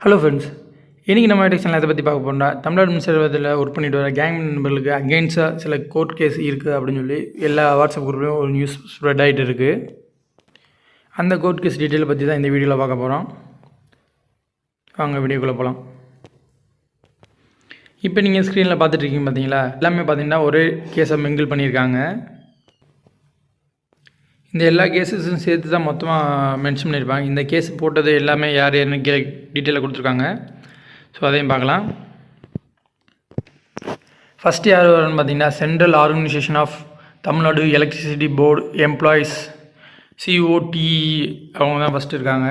Hello friends இன்றைக்கி நம்ம எடெக்ஷனில் எதை பற்றி பார்க்க போனால் தமிழ்நாடு மின்சாரத்தில் ஒர்க் பண்ணிட்டு வர கேங் நண்பர்களுக்கு அகெயின்ஸ்டாக சில கோர்ட் கேஸ் இருக்குது அப்படின்னு சொல்லி எல்லா வாட்ஸ்அப் குரூப்லேயும் ஒரு நியூஸ் ஸ்ப்ரெட் ஆகிட்டு இருக்குது அந்த கோர்ட் கேஸ் டீட்டெயிலை பற்றி தான் இந்த வீடியோவில் பார்க்க போகிறோம் வாங்க வீடியோக்குள்ளே போகலாம் இப்போ நீங்கள் ஸ்க்ரீனில் பார்த்துட்ருக்கீங்க பார்த்தீங்களா எல்லாமே பார்த்தீங்கன்னா ஒரே கேஸை மிங்கிள் பண்ணியிருக்காங்க. இந்த எல்லா கேஸஸும் சேர்த்து தான் மொத்தமாக மென்ஷன் பண்ணியிருப்பாங்க. இந்த கேஸ் போட்டது எல்லாமே யார் யாருன்னு கே டீட்டெயிலாக கொடுத்துருக்காங்க. ஸோ அதையும் பார்க்கலாம். ஃபஸ்ட்டு யார் வரும்னு பார்த்தீங்கன்னா central organisation of Tamil Nadu electricity board employees COD அவங்க தான் ஃபஸ்ட்டு இருக்காங்க.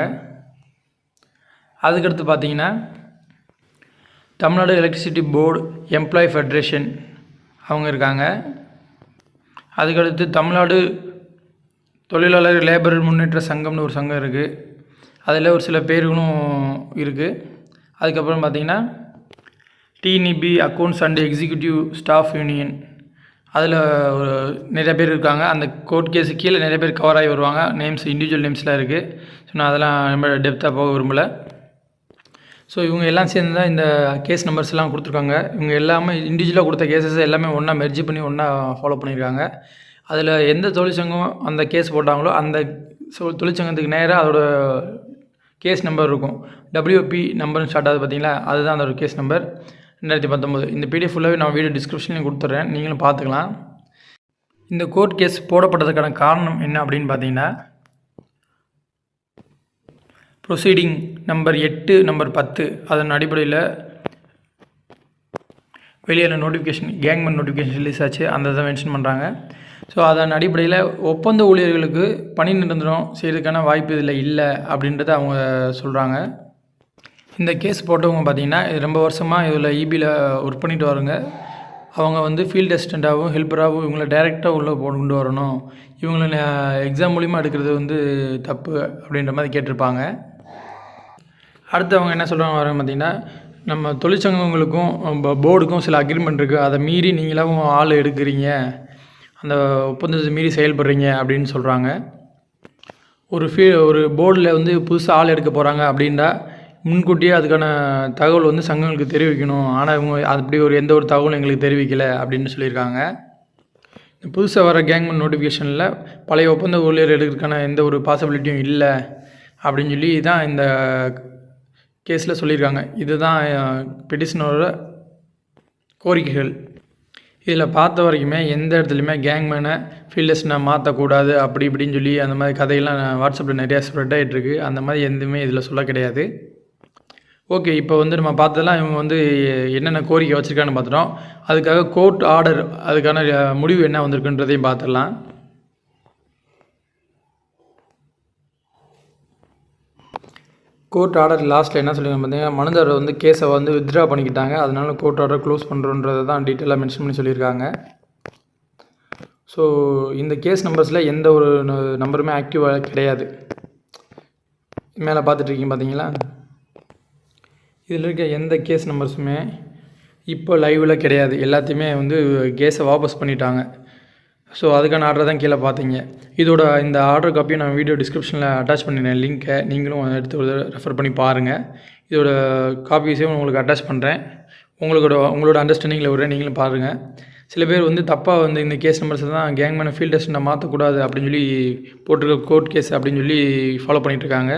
அதுக்கடுத்து பார்த்தீங்கன்னா Tamil Nadu electricity board employee federation அவங்க இருக்காங்க. அதுக்கடுத்து தமிழ்நாடு தொழிலாளர் லேபர் முன்னேற்ற சங்கம்னு ஒரு சங்கம் இருக்குது அதில் ஒரு சில பேர்களும் இருக்குது அதுக்கப்புறம் பார்த்தீங்கன்னா TNEB accounts and executive staff union அதில் ஒரு நிறைய பேர் இருக்காங்க. அந்த கோர்ட் கேஸு கீழே நிறைய பேர் கவர் ஆகி வருவாங்க. நேம்ஸ் இண்டிவிஜுவல் நேம்ஸ்லாம் இருக்குது ஸோ நான் அதெல்லாம் ரொம்ப டெப்த்தாக போக விரும்பலை. ஸோ இவங்க எல்லாம் சேர்ந்து தான் இந்த கேஸ் நம்பர்ஸ்லாம் கொடுத்துருக்காங்க. இவங்க எல்லாமே இண்டிவிஜுவலாக கொடுத்த கேசஸ் எல்லாமே ஒன்றா மெர்ஜி பண்ணி ஒன்றா ஃபாலோ பண்ணியிருக்காங்க. அதில் எந்த தொழிற்சங்கம் அந்த கேஸ் போட்டாங்களோ அந்த சொ தொழிற்சங்கத்துக்கு நேராக அதோட கேஸ் நம்பர் இருக்கும். டபிள்யூபி நம்பர்னு ஸ்டார்ட் ஆகுது பார்த்தீங்களா? அதுதான் அதோட கேஸ் நம்பர். ரெண்டாயிரத்தி பத்தொம்போது. இந்த பிடிஎஃப் ஃபுல்லாகவே நான் வீடியோ டிஸ்கிரிப்ஷன்லையும் கொடுத்துட்றேன். நீங்களும் பார்த்துக்கலாம். இந்த கோர்ட் கேஸ் போடப்பட்டதுக்கான காரணம் என்ன அப்படின்னு பார்த்தீங்கன்னா ப்ரொசீடிங் நம்பர் எட்டு நம்பர் பத்து. அதன் அடிப்படையில் வெளியில் நோட்டிஃபிகேஷன் கேங்மெண்ட் நோட்டிஃபிகேஷன் ரிலீஸ் ஆச்சு. அந்த இதை மென்ஷன் பண்ணுறாங்க ஸோ அதன் அடிப்படையில் ஒப்பந்த ஊழியர்களுக்கு பணி நிரந்தரம் செய்கிறதுக்கான வாய்ப்பு இதில் இல்லை அப்படின்றத அவங்க சொல்கிறாங்க இந்த கேஸ் போட்டவங்க பார்த்திங்கன்னா இது ரொம்ப வருஷமாக இதில் இபியில் ஒர்க் பண்ணிட்டு வருங்க அவங்க வந்து ஃபீல்டு அசிஸ்டண்ட்டாகவும் ஹெல்ப்பராகவும் இவங்களை டைரெக்டாக உள்ளே கொண்டு வரணும். இவங்களை எக்ஸாம் மூலிமா எடுக்கிறது வந்து தப்பு அப்படின்ற மாதிரி கேட்டிருப்பாங்க. அடுத்து அவங்க என்ன சொல்கிறாங்க வரேன் பார்த்திங்கன்னா நம்ம தொழிற்சங்கங்களுக்கும் போர்டுக்கும் சில அக்ரிமெண்ட் இருக்குது அதை மீறி நீங்களாகவும் ஆள் எடுக்கிறீங்க. அந்த ஒப்பந்தத்தை மீறி செயல்படுறீங்க அப்படின்னு சொல்கிறாங்க ஒரு ஃபீ ஒரு போர்டில் வந்து புதுசாக ஆள் எடுக்க போகிறாங்க அப்படின்னா முன்கூட்டியே அதுக்கான தகவல் வந்து சங்கங்களுக்கு தெரிவிக்கணும். ஆனால் இவங்க அப்படி ஒரு எந்த ஒரு தகவலும் எங்களுக்கு தெரிவிக்கலை அப்படின்னு சொல்லியிருக்காங்க. புதுசாக வர கேங்மெண்ட் நோட்டிஃபிகேஷனில் பழைய ஒப்பந்த ஊழியர் எடுக்கிறதுக்கான எந்த ஒரு பாசிபிலிட்டியும் இல்லை அப்படின்னு சொல்லி தான் இந்த கேஸில் சொல்லியிருக்காங்க. இதுதான் பெட்டிஷனரோட கோரிக்கைகள். இதில் பார்த்த வரைக்குமே எந்த இடத்துலையுமே கேங்மேனை ஃபீல்டர்ஸ்னை மாற்றக்கூடாது அப்படி இப்படின்னு சொல்லி அந்த மாதிரி கதையெல்லாம் வாட்ஸ்அப்பில் நிறையா ஸ்ப்ரெட் ஆகிட்டுருக்கு அந்த மாதிரி எதுவுமே இதில் சொல்ல கிடையாது. ஓகே இப்போ வந்து நம்ம பார்த்ததெல்லாம் இவங்க வந்து என்னென்ன கோரிக்கை வச்சுருக்கான்னு பார்த்துட்டோம். அதுக்காக கோர்ட் ஆர்டர் அதுக்கான முடிவு என்ன வந்திருக்குன்றதையும் பார்த்துடலாம். கோர்ட் ஆர்டர் லாஸ்ட்டில் என்ன சொல்லியிருக்காங்க பார்த்தீங்கன்னா மனுதாரர் வந்து கேஸை வந்து வித்ட்ரா பண்ணிக்கிட்டாங்க. அதனால கோர்ட் ஆர்டர் க்ளோஸ் பண்ணுறோன்றதை தான் டீட்டெயிலாக மென்ஷன் பண்ணி சொல்லியிருக்காங்க. ஸோ இந்த கேஸ் நம்பர்ஸில் எந்த ஒரு நம்பருமே ஆக்டிவாக கிடையாது. மேலே பார்த்துட்ருக்கீங்க பார்த்தீங்களா? இதில் இருக்க எந்த கேஸ் நம்பர்ஸுமே இப்போ லைவில் கிடையாது. எல்லாத்தையுமே வந்து கேஸை வாபஸ் பண்ணிட்டாங்க. ஸோ அதுக்கான ஆர்டர் தான் கீழே பார்த்தீங்க. இதோட இந்த ஆர்டர் காப்பியை நான் வீடியோ டிஸ்கிரிப்ஷனில் அட்டாச் பண்ணினேன் லிங்க்கை நீங்களும் எடுத்து ஒரு ரெஃபர் பண்ணி பாருங்கள் இதோட காப்பீஸையும் உங்களுக்கு அட்டாச் பண்ணுறேன் உங்களோட உங்களோட அண்டர்ஸ்டாண்டிங்கில் விடுறேன். நீங்களும் பாருங்கள் சில பேர் வந்து தப்பாக வந்து இந்த கேஸ் நம்பர்ஸ் தான் கேங்மேனை ஃபீல்ட் டெஸ்ட்டை மாற்றக்கூடாது அப்படின்னு சொல்லி போட்டிருக்க கோர்ட் கேஸ் அப்படின்னு சொல்லி ஃபாலோ பண்ணிகிட்ருக்காங்க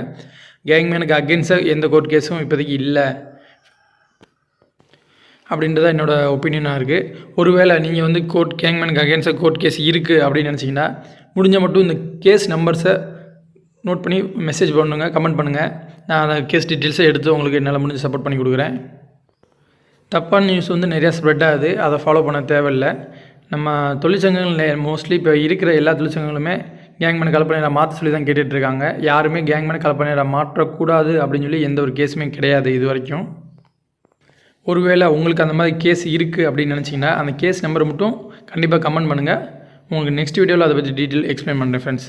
கேங்மேனுக்கு அகேன்ஸ்டாக எந்த கோர்ட் கேஸும் இப்போதைக்கு இல்லை. அப்படின்றத என்னோடய ஒப்பீனியனாக இருக்குது ஒருவேளை நீங்கள் வந்து கோர்ட் கேங்மேனுக்கு அகேன்ஸ்டாக கோர்ட் கேஸ் இருக்குது அப்படின்னு நினச்சிங்கன்னா முடிஞ்ச மட்டும் இந்த கேஸ் நம்பர்ஸை நோட் பண்ணி மெசேஜ் பண்ணுங்கள் கமெண்ட் பண்ணுங்கள் நான் அந்த கேஸ் டீட்டெயில்ஸை எடுத்து உங்களுக்கு என்னால் முடிஞ்சு சப்போர்ட் பண்ணி கொடுக்குறேன். தப்பான நியூஸ் வந்து நிறையா ஸ்ப்ரெட் ஆகுது. அதை ஃபாலோ பண்ண தேவையில்லை. நம்ம தொழிற்சங்கங்கள் மோஸ்ட்லி இப்போ இருக்கிற எல்லா தொழிற்சங்கங்களுமே கேங்மேன் கலப்பணியை மாற்ற சொல்லி தான் கேட்டுட்ருக்காங்க யாருமே கேங்மேன் கலப்பணியை மாற்றக்கூடாது அப்படின்னு சொல்லி எந்த ஒரு கேஸுமே கிடையாது இது வரைக்கும். ஒருவேளை உங்களுக்கு அந்த மாதிரி கேஸ் இருக்குது அப்படின்னு நினச்சிங்கன்னா அந்த கேஸ் நம்பரை மட்டும் கண்டிப்பாக கமெண்ட் பண்ணுங்கள் உங்களுக்கு நெக்ஸ்ட் வீடியோவில் அதை பற்றி டீட்டெயில் எக்ஸ்பிளைன் பண்ணுறேன் ஃப்ரெண்ட்ஸ்